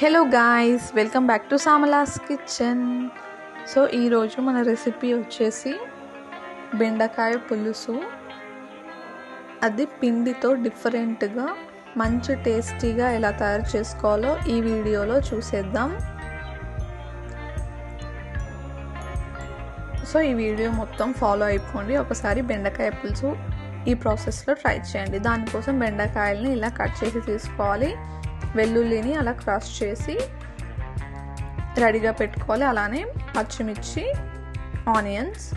Hello guys welcome back to సామలాస్ kitchen so ఈరోజు మన recipe వచ్చేసి బెండకాయ పులుసు. అది పిండితో డిఫరెంట్గా మంచి టేస్టీగా ఎలా తయారు చేసుకోవాలో ఈ వీడియోలో చూసేద్దాం. సో ఈ వీడియో మొత్తం ఫాలో అయిపోండి. ఒకసారి బెండకాయ పులుసు ఈ ప్రాసెస్లో ట్రై చేయండి. దానికోసం బెండకాయలని ఇలా కట్ చేసి తీసుకోవాలి. వెల్లుల్లిని అలా క్రాస్ చేసి రెడీగా పెట్టుకోవాలి. అలానే పచ్చిమిర్చి ఆనియన్స్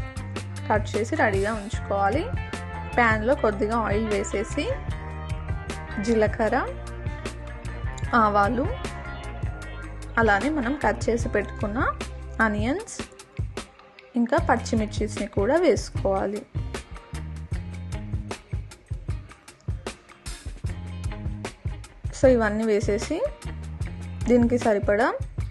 కట్ చేసి రెడీగా ఉంచుకోవాలి. ప్యాన్లో కొద్దిగా ఆయిల్ వేసేసి జీలకర్ర ఆవాలు అలానే మనం కట్ చేసి పెట్టుకున్న ఆనియన్స్ ఇంకా పచ్చిమిర్చిస్ని కూడా వేసుకోవాలి. సో ఇవన్నీ వేసేసి దీనికి సరిపడా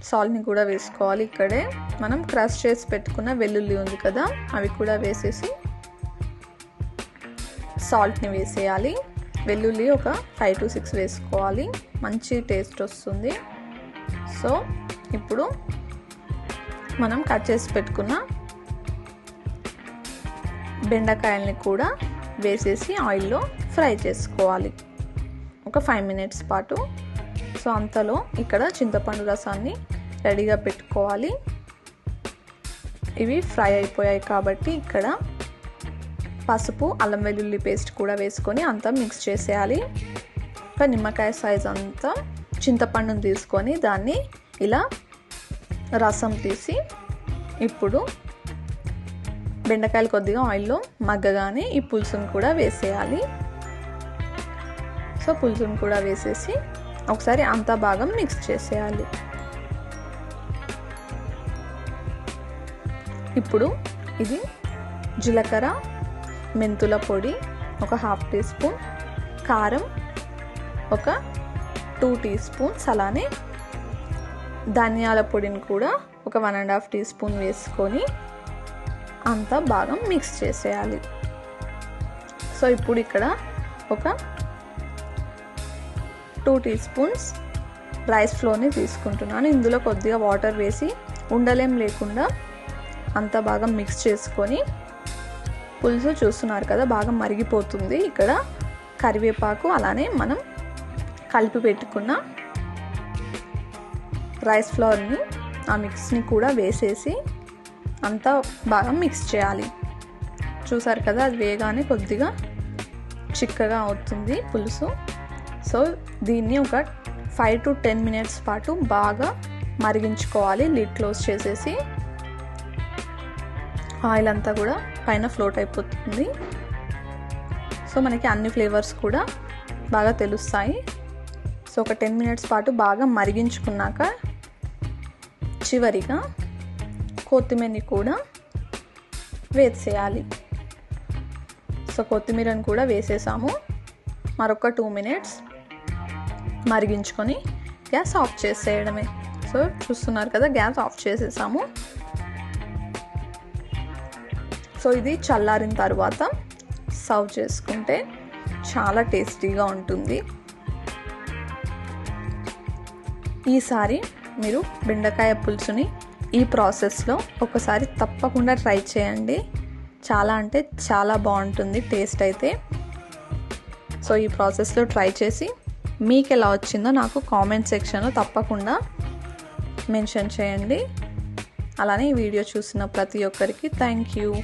సాల్ట్ని కూడా వేసుకోవాలి ఇక్కడే. మనం క్రష్ చేసి పెట్టుకున్న వెల్లుల్లి ఉంది కదా అవి కూడా వేసేసి సాల్ట్ని వేసేయాలి. వెల్లుల్లి ఒక ఫైవ్ టు సిక్స్ వేసుకోవాలి. మంచి టేస్ట్ వస్తుంది. సో ఇప్పుడు మనం కట్ చేసి పెట్టుకున్న బెండకాయల్ని కూడా వేసేసి ఆయిల్లో ఫ్రై చేసుకోవాలి. ఒక ఫైవ్ మినిట్స్ పాటు. సో అంతలో ఇక్కడ చింతపండు రసాన్ని రెడీగా పెట్టుకోవాలి. ఇవి ఫ్రై అయిపోయాయి కాబట్టి ఇక్కడ పసుపు అల్లం వెల్లుల్లి పేస్ట్ కూడా వేసుకొని అంతా మిక్స్ చేసేయాలి. ఒక నిమ్మకాయ సైజ్ అంతా చింతపండును తీసుకొని దాన్ని ఇలా రసం తీసి ఇప్పుడు బెండకాయలు కొద్దిగా ఆయిల్లో మగ్గగానే ఈ పులుసును కూడా వేసేయాలి. సో పులుసును కూడా వేసేసి ఒకసారి అంతా భాగం మిక్స్ చేసేయాలి. ఇప్పుడు ఇది జీలకర్ర మెంతుల పొడి ఒక హాఫ్ టీ స్పూన్ కారం ఒక టూ టీ స్పూన్స్ అలానే ధనియాల పొడిని కూడా ఒక one and half tea spoon వేసుకొని అంతా బాగా మిక్స్ చేసేయాలి. సో ఇప్పుడు ఇక్కడ ఒక టూ టీ స్పూన్స్ రైస్ ఫ్లోర్ని తీసుకుంటున్నాను. ఇందులో కొద్దిగా వాటర్ వేసి ఉండలేం లేకుండా అంత బాగా మిక్స్ చేసుకొని పులుసు చూస్తున్నారు కదా బాగా మరిగిపోతుంది. ఇక్కడ కరివేపాకు అలానే మనం కలిపి పెట్టుకున్న రైస్ ఫ్లవర్ని ఆ మిక్స్ని కూడా వేసేసి అంతా బాగా మిక్స్ చేయాలి. చూసారు కదా అది వేగానే కొద్దిగా చిక్కగా అవుతుంది పులుసు. సో దీన్ని ఒక ఫైవ్ టు టెన్ మినిట్స్ పాటు బాగా మరిగించుకోవాలి. లిడ్ క్లోజ్ చేసేసి ఆయిల్ అంతా కూడా పైన ఫ్లోట్ అయిపోతుంది. సో మనకి అన్ని ఫ్లేవర్స్ కూడా బాగా తెలుస్తాయి. సో ఒక టెన్ మినిట్స్ పాటు బాగా మరిగించుకున్నాక చివరిగా కొత్తిమీరని కూడా వేసేయాలి. సో కొత్తిమీరని కూడా వేసేసాము. మరొక టూ మినిట్స్ మరిగించుకొని గ్యాస్ ఆఫ్ చేసేయడమే. సో చూస్తున్నారు కదా గ్యాస్ ఆఫ్ చేసేసాము. సో ఇది చల్లారిన తర్వాత సర్వ్ చేసుకుంటే చాలా టేస్టీగా ఉంటుంది. ఈసారి మీరు బెండకాయ పులుసుని ఈ ప్రాసెస్లో ఒకసారి తప్పకుండా ట్రై చేయండి. చాలా అంటే చాలా బాగుంటుంది టేస్ట్ అయితే. సో ఈ ప్రాసెస్లో ట్రై చేసి మీకు ఎలా వచ్చిందో నాకు కామెంట్ సెక్షన్లో తప్పకుండా మెన్షన్ చేయండి. అలానే ఈ వీడియో చూసిన ప్రతి ఒక్కరికి థ్యాంక్ యూ.